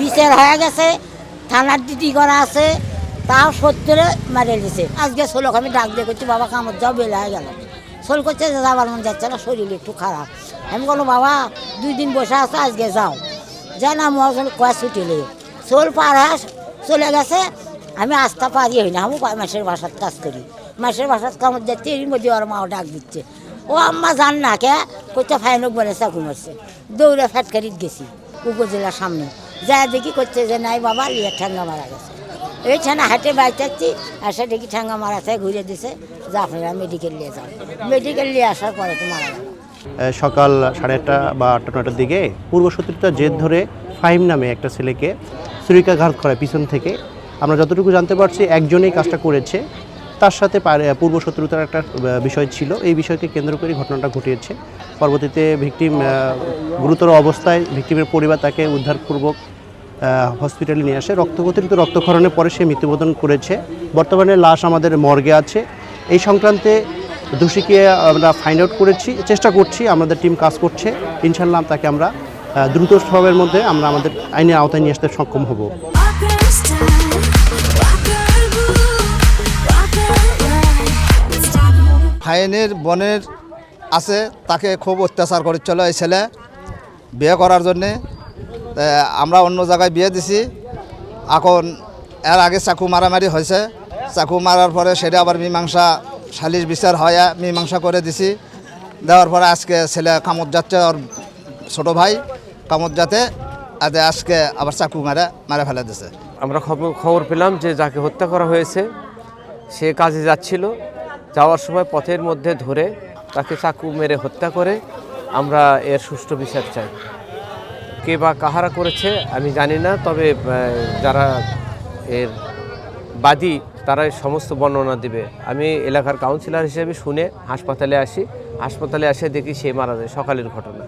বিচার হয়ে গেছে, থানার ডিউটি করা আছে, তাও সত্তরে মারে দিছে আজকে ষোলোক আমি ডাক দিয়ে করছি বাবা কামত যাও বেলা হয়ে গেল। সোল করছে, যাবার মন যাচ্ছে না, শরীর একটু খারাপ। আমি বলো বাবা, দুই দিন বসে আছো, আজকে যাও। যাই না মহাজন কয়া ছুটিলে সোল পার চলে গেছে, আমি আস্থা পারি হই না, আমি মাসের বাসার কাজ করি। মাসের বাসার কামত যাচ্ছে এর মধ্যে ওর মাও ডাক দিচ্ছে। ও আম্মা জান না কে? কোথা ফাইনক বলে চাকু মারছে দৌড়ে ফ্যাটকারিত গেছি উপজেলার সামনে। যা দেখি করছে যে, নাই বাবা লিয়ে ঠ্যাঙ্গা মারা গেছে। এই ছানা হাটে বাইচাচ্ছি সে দেখি ঠ্যাঙ্গা মারা থেকে ঘুরে দিছে। যা আপনারা মেডিকেল নিয়ে যাও। মেডিকেল নিয়ে আসার পরে তো মারা গেল। সকাল সাড়ে আটটা বা আটটা নটার দিকে পূর্ব শত্রুতার জেদ ধরে ফাহিম নামে একটা ছেলেকে ছুরিকাঘাত করে পিছন থেকে। আমরা যতটুকু জানতে পারছি, একজনেই কাজটা করেছে। তার সাথে পূর্ব শত্রুতার একটা বিষয় ছিল। এই বিষয়কে কেন্দ্র করে ঘটনাটা ঘটিয়েছে। পরবর্তীতে ভিকটিম গুরুতর অবস্থায় ভিকটিমের পরিবার তাকে উদ্ধারপূর্বক হসপিটালে নিয়ে আসে। রক্ত রক্তগতিরিত রক্তক্ষরণের পরে সে মৃত্যুবরণ করেছে। বর্তমানে লাশ আমাদের মর্গে আছে। এই সংক্রান্তে দোষীকে আমরা ফাইন্ড আউট করেছি, চেষ্টা করছি, আমাদের টিম কাজ করছে। ইনশাল্লাহ তাকে আমরা দ্রুত সময়ের মধ্যে আমরা আমাদের আইনের আওতায় নিয়ে আসতে সক্ষম হব। ফাইনের বনের আছে, তাকে খুব অত্যাচার করেছিল এই ছেলে বিয়ে করার জন্যে। আমরা অন্য জায়গায় বিয়ে দিছি। এখন এর আগে চাকু মারামারি হয়েছে। চাকু মারার পরে সেটা আবার মীমাংসা, সালিশ বিচার হয় মীমাংসা করে দিছি। দেওয়ার পরে আজকে ছেলে কামত যাচ্ছে ওর ছোটো ভাই কামত যাতে আজ আজকে আবার চাকু মারে মারে ফেলে দিছে। আমরা খবর পেলাম যে যাকে হত্যা করা হয়েছে, সে কাজে যাচ্ছিল। যাওয়ার সময় পথের মধ্যে ধরে তাকে চাকু মেরে হত্যা করে আমরা এর সুষ্ঠু বিচার চাই। কে বা কাহারা করেছে আমি জানি না, তবে যারা এর বাদী তারাই সমস্ত বর্ণনা দিবে। আমি এলাকার কাউন্সিলর হিসেবে শুনে হাসপাতালে আসি। হাসপাতালে এসে দেখি সে মারা যায়, সকালের ঘটনা।